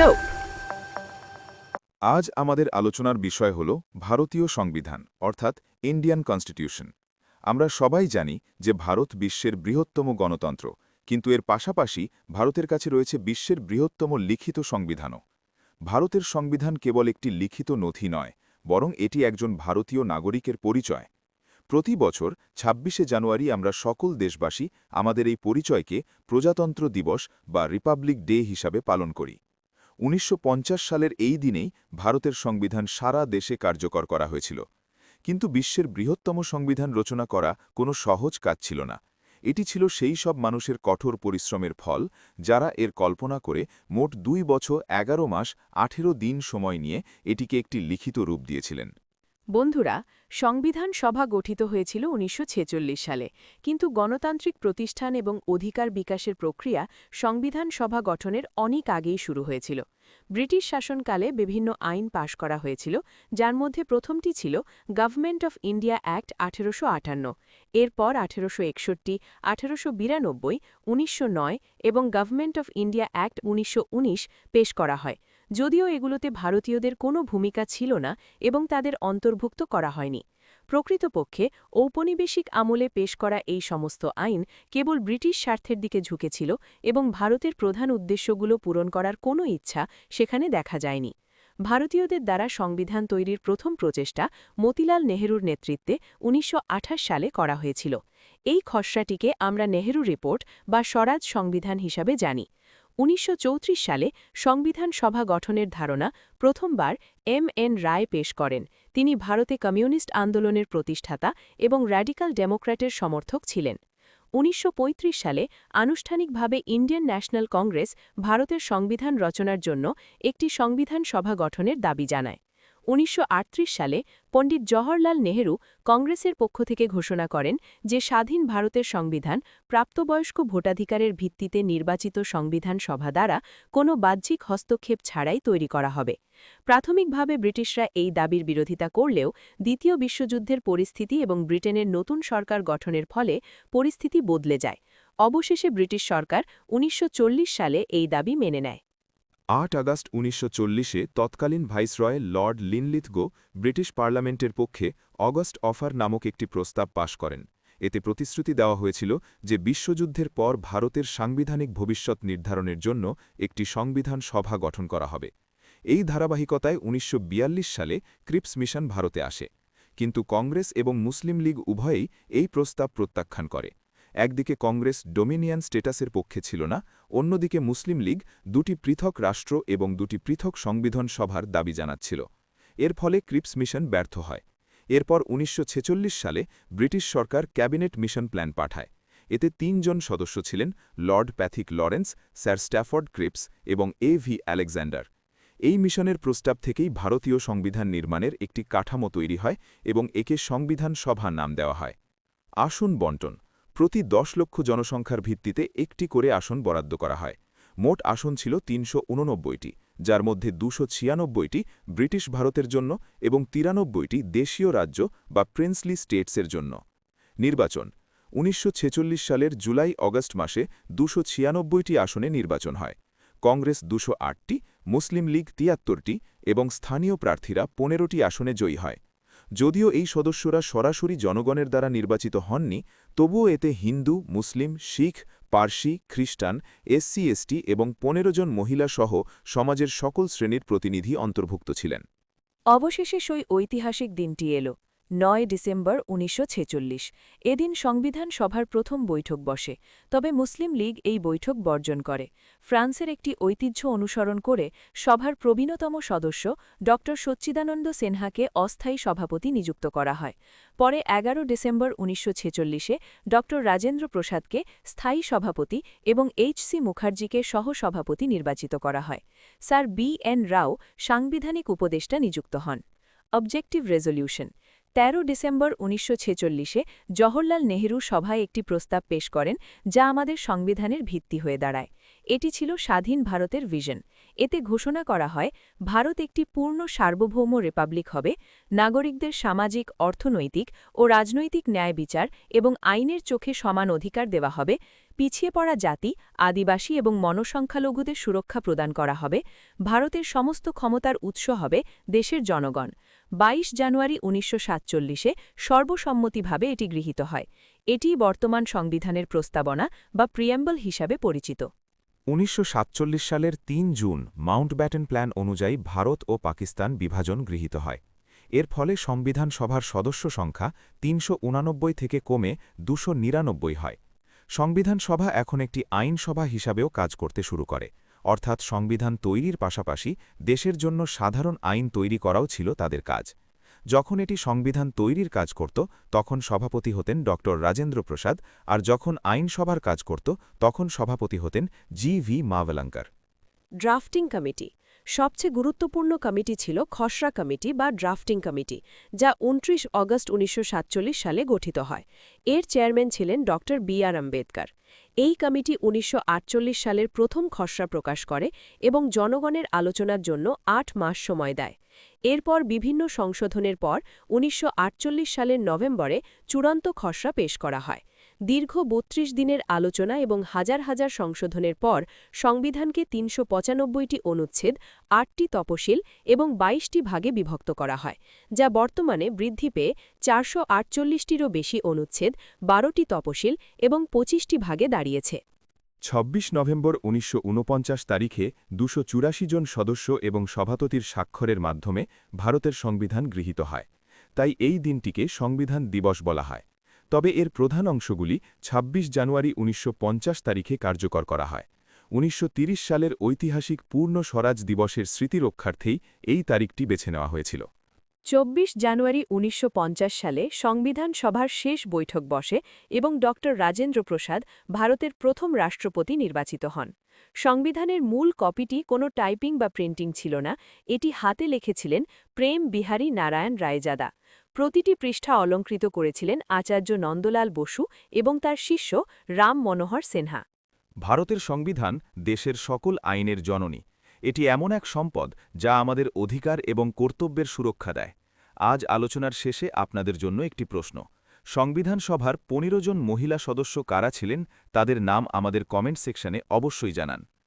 go! আজ আমাদের আলোচনার বিষয় হল ভারতীয় সংবিধান, অর্থাৎ ইন্ডিয়ান কনস্টিটিউশন আমরা সবাই জানি যে ভারত বিশ্বের বৃহত্তম গণতন্ত্র, কিন্তু এর পাশাপাশি ভারতের কাছে রয়েছে বিশ্বের বৃহত্তম লিখিত সংবিধানও। ভারতের সংবিধান কেবল একটি লিখিত নথি নয়, বরং এটি একজন ভারতীয় নাগরিকের পরিচয়। প্রতি বছর ২৬শে জানুয়ারি আমরা সকল দেশবাসী আমাদের এই পরিচয়কে প্রজাতন্ত্র দিবস বা রিপাবলিক ডে হিসাবে পালন করি। উনিশশো পঞ্চাশ সালের এই দিনেই ভারতের সংবিধান সারা দেশে কার্যকর করা হয়েছিল। কিন্তু বিশ্বের বৃহত্তম সংবিধান রচনা করা কোনো সহজ কাজ ছিল না। এটি ছিল সেই সব মানুষের কঠোর পরিশ্রমের ফল যারা এর কল্পনা করে মোট দুই বছর এগারো মাস আঠেরো দিন সময় নিয়ে এটিকে একটি লিখিত রূপ দিয়েছিলেন। বন্ধুরা, সংবিধান সভা গঠিত হয়েছিল উনিশশো ছেচল্লিশ সালে, কিন্তু গণতান্ত্রিক প্রতিষ্ঠান এবং অধিকার বিকাশের প্রক্রিয়া সংবিধান সভা গঠনের অনেক আগেই শুরু হয়েছিল। ব্রিটিশ শাসনকালে বিভিন্ন আইন পাশ করা হয়েছিল, যার মধ্যে প্রথমটি ছিল গভর্নমেন্ট অফ ইন্ডিয়া অ্যাক্ট আঠেরোশো আটান্ন। এরপর আঠেরোশো একষট্টি, আঠেরোশো বিরানব্বই, উনিশশো নয় এবং গভর্নমেন্ট অফ ইন্ডিয়া অ্যাক্ট উনিশশো উনিশ পেশ করা হয়। যদিও এগুলোতে ভারতীয়দের কোনো ভূমিকা ছিল না এবং তাদের অন্তর্ভুক্ত করা হয়নি। প্রকৃতপক্ষে, ঔপনিবেশিক আমলে পেশ করা এই সমস্ত আইন কেবল ব্রিটিশ স্বার্থের দিকে ঝুঁকেছিল এবং ভারতের প্রধান উদ্দেশ্যগুলো পূরণ করার কোনো ইচ্ছা সেখানে দেখা যায়নি। ভারতীয়দের দ্বারা সংবিধান তৈরির প্রথম প্রচেষ্টা মতিলাল নেহরুর নেতৃত্বে উনিশশো আঠাশ সালে করা হয়েছিল। এই খসড়াটিকে আমরা নেহরু রিপোর্ট বা স্বরাজ সংবিধান হিসাবে জানি। উনিশশো চৌত্রিশ সালে সংবিধান সভা গঠনের ধারণা প্রথমবার এম এন রায় পেশ করেন। তিনি ভারতে কমিউনিস্ট আন্দোলনের প্রতিষ্ঠাতা এবং র্যাডিক্যাল ডেমোক্র্যাটের সমর্থক ছিলেন। উনিশশো পঁয়ত্রিশ সালে আনুষ্ঠানিকভাবে ইন্ডিয়ান ন্যাশনাল কংগ্রেস ভারতের সংবিধান রচনার জন্য একটি সংবিধান সভা গঠনের দাবি জানায়। উনিশশো আটত্রিশ সালে পণ্ডিত জওহরলাল নেহেরু কংগ্রেসের পক্ষ থেকে ঘোষণা করেন যে স্বাধীন ভারতের সংবিধান প্রাপ্তবয়স্ক ভোটাধিকারের ভিত্তিতে নির্বাচিত সংবিধান সভা দ্বারা কোনো বাহ্যিক হস্তক্ষেপ ছাড়াই তৈরি করা হবে। প্রাথমিকভাবে ব্রিটিশরা এই দাবির বিরোধিতা করলেও দ্বিতীয় বিশ্বযুদ্ধের পরিস্থিতি এবং ব্রিটেনের নতুন সরকার গঠনের ফলে পরিস্থিতি বদলে যায়। অবশেষে ব্রিটিশ সরকার উনিশশো চল্লিশ সালে এই দাবি মেনে নেয়। আট আগস্ট উনিশশো চল্লিশে তৎকালীন ভাইসরয় লর্ড লিনলিথগো ব্রিটিশ পার্লামেন্টের পক্ষে অগস্ট অফার নামক একটি প্রস্তাব পাশ করেন। এতে প্রতিশ্রুতি দেওয়া হয়েছিল যে বিশ্বযুদ্ধের পর ভারতের সাংবিধানিক ভবিষ্যৎ নির্ধারণের জন্য একটি সংবিধান সভা গঠন করা হবে। এই ধারাবাহিকতায় উনিশশো বিয়াল্লিশ সালে ক্রিপস মিশন ভারতে আসে। কিন্তু কংগ্রেস এবং মুসলিম লীগ উভয়েই এই প্রস্তাব প্রত্যাখ্যান করে। একদিকে কংগ্রেস ডোমিনিয়ান স্টেটাসের পক্ষে ছিল না, অন্যদিকে মুসলিম লীগ দুটি পৃথক রাষ্ট্র এবং দুটি পৃথক সংবিধান সভার দাবি জানাচ্ছিল। এর ফলে ক্রিপস মিশন ব্যর্থ হয়। এরপর উনিশশো ছেচল্লিশ সালে ব্রিটিশ সরকার ক্যাবিনেট মিশন প্ল্যান পাঠায়। এতে তিনজন সদস্য ছিলেন lord Pethick Lawrence, sir Stafford Cripps এবং এ ভি আলেকজান্ডার এই মিশনের প্রস্তাব থেকেই ভারতীয় সংবিধান নির্মাণের একটি কাঠামো তৈরি হয় এবং একে সংবিধান সভা নাম দেওয়া হয়। আসন বন্টন। প্রতি দশ লক্ষ জনসংখ্যার ভিত্তিতে একটি করে আসন বরাদ্দ করা হয়। মোট আসন ছিল তিনশো উননব্বইটি, যার মধ্যে দুশো ছিয়ানব্বইটি ব্রিটিশ ভারতের জন্য এবং তিরানব্বইটি দেশীয় রাজ্য বা প্রিন্সলি স্টেটসের জন্য। নির্বাচন, উনিশশো ছেচল্লিশ সালের জুলাই অগস্ট মাসে দুশো ছিয়ানব্বইটি আসনে নির্বাচন হয়। কংগ্রেস দুশো মুসলিম লীগ তিয়াত্তরটি এবং স্থানীয় প্রার্থীরা পনেরোটি আসনে জয়ী হয়। যদিও এই সদস্যরা সরাসরি জনগণের দ্বারা নির্বাচিত হননি, তবুও এতে হিন্দু, মুসলিম, শিখ, পার্সি, খ্রিস্টান, এসসি, এসটি এবং পনেরো জন মহিলা সহ সমাজের সকল শ্রেণির প্রতিনিধি অন্তর্ভুক্ত ছিলেন। অবশেষে সই ঐতিহাসিক দিনটি এলো। নয় ডিসেম্বর উনিশশো ছেচল্লিশ। এদিন সংবিধান সভার প্রথম বৈঠক বসে, তবে মুসলিম লীগ এই বৈঠক বর্জন করে। ফ্রান্সের একটি ঐতিহ্য অনুসরণ করে সভার প্রবীণতম সদস্য ড. সচ্চিদানন্দ সিনহাকে অস্থায়ী সভাপতি নিযুক্ত করা হয়। পরে এগারো ডিসেম্বর উনিশশো ছেচল্লিশে ড. রাজেন্দ্র প্রসাদকে স্থায়ী সভাপতি এবং এইচ সি মুখার্জিকে সহসভাপতি নির্বাচিত করা হয়। স্যার বি এন রাও সাংবিধানিক উপদেষ্টা নিযুক্ত হন। অবজেক্টিভ রেজলিউশন তেরো ডিসেম্বর উনিশশো ছেচল্লিশে জওহরলাল নেহরু সভায় একটি প্রস্তাব পেশ করেন, যা আমাদের সংবিধানের ভিত্তি হয়ে দাঁড়ায়। এটি ছিল স্বাধীন ভারতের ভিশন এতে ঘোষণা করা হয়, ভারত একটি পূর্ণ সার্বভৌম রিপাবলিক হবে, নাগরিকদের সামাজিক, অর্থনৈতিক ও রাজনৈতিক ন্যায় বিচার এবং আইনের চোখে সমান অধিকার দেওয়া হবে, পিছিয়ে পড়া জাতি, আদিবাসী এবং মনসংখ্যালঘুদের সুরক্ষা প্রদান করা হবে, ভারতের সমস্ত ক্ষমতার উৎস হবে দেশের জনগণ। ২২ জানুয়ারি উনিশশো সাতচল্লিশে সর্বসম্মতিভাবে এটি গৃহীত হয়। এটিই বর্তমান সংবিধানের প্রস্তাবনা বা প্রিয়াম্বল হিসাবে পরিচিত। উনিশশো সাতচল্লিশ সালের তিন জুন মাউন্টব্যাটেন প্ল্যান অনুযায়ী ভারত ও পাকিস্তান বিভাজন গৃহীত হয়। এর ফলে সংবিধান সভার সদস্য সংখ্যা তিনশো থেকে কমে দুশো হয়। সংবিধান সভা এখন একটি আইনসভা হিসাবেও কাজ করতে শুরু করে। অর্থাৎ সংবিধান তৈরির পাশাপাশি দেশের জন্য সাধারণ আইন তৈরি করাও ছিল তাদের কাজ। যখন এটি সংবিধান তৈরির কাজ করত, তখন সভাপতি হতেন ড. রাজেন্দ্র প্রসাদ, আর যখন আইনসভার কাজ করত, তখন সভাপতি হতেন G V Mavalankar drafting committee. সবচেয়ে গুরুত্বপূর্ণ কমিটি ছিল খসড়া কমিটি বা ড্রাফটিং কমিটি, যা উনত্রিশ অগস্ট উনিশশো সাতচল্লিশ সালে গঠিত হয়। এর চেয়ারম্যান ছিলেন ড. B R Ambedkar. এই কমিটি উনিশশো আটচল্লিশ সালের প্রথম খসড়া প্রকাশ করে এবং জনগণের আলোচনার জন্য আট মাস সময় দেয়। এরপর বিভিন্ন সংশোধনের পর উনিশশো আটচল্লিশ সালের নভেম্বরে চূড়ান্ত খসড়া পেশ করা হয়। দীর্ঘ বত্রিশ দিনের আলোচনা এবং হাজার হাজার সংশোধনের পর সংবিধানকে তিনশো পঁচানব্বইটি অনুচ্ছেদ, আটটি তপশিল এবং বাইশটি ভাগে বিভক্ত করা হয়, যা বর্তমানে বৃদ্ধি পেয়ে চারশো আটচল্লিশটিরও বেশি অনুচ্ছেদ, বারোটি তপশিল এবং পঁচিশটি ভাগে দাঁড়িয়েছে। ২৬ নভেম্বর উনিশশো ঊনপঞ্চাশ তারিখে দুশো জন সদস্য এবং সভাপতির স্বাক্ষরের মাধ্যমে ভারতের সংবিধান গৃহীত হয়। তাই এই দিনটিকে সংবিধান দিবস বলা হয়। তবে এর প্রধান অংশগুলি ২৬ জানুয়ারি উনিশশো পঞ্চাশ তারিখে কার্যকর করা হয়। উনিশশো সালের ঐতিহাসিক পূর্ণ স্বরাজ দিবসের স্মৃতি রক্ষার্থেই এই তারিখটি বেছে নেওয়া হয়েছিল। চব্বিশ জানুয়ারি উনিশশো পঞ্চাশ সালে সংবিধান সভার শেষ বৈঠক বসে এবং ড. রাজেন্দ্র প্রসাদ ভারতের প্রথম রাষ্ট্রপতি নির্বাচিত হন। সংবিধানের মূল কপিটি কোনো টাইপিং বা প্রিন্টিং ছিল না, এটি হাতে লিখেছিলেন প্রেম বিহারী নারায়ণ রায়জাদা। প্রতিটি পৃষ্ঠা অলঙ্কৃত করেছিলেন আচার্য নন্দলাল বসু এবং তার শিষ্য রাম মনোহর সিনহা। ভারতের সংবিধান দেশের সকল আইনের জননী। এটি এমন এক সম্পদ যা আমাদের অধিকার এবং কর্তব্যের সুরক্ষা দেয়। আজ আলোচনার শেষে আপনাদের জন্য একটি প্রশ্ন। সংবিধান সভার পনেরো জন মহিলা সদস্য কারা ছিলেন, তাদের নাম আমাদের কমেন্ট সেকশনে অবশ্যই জানান।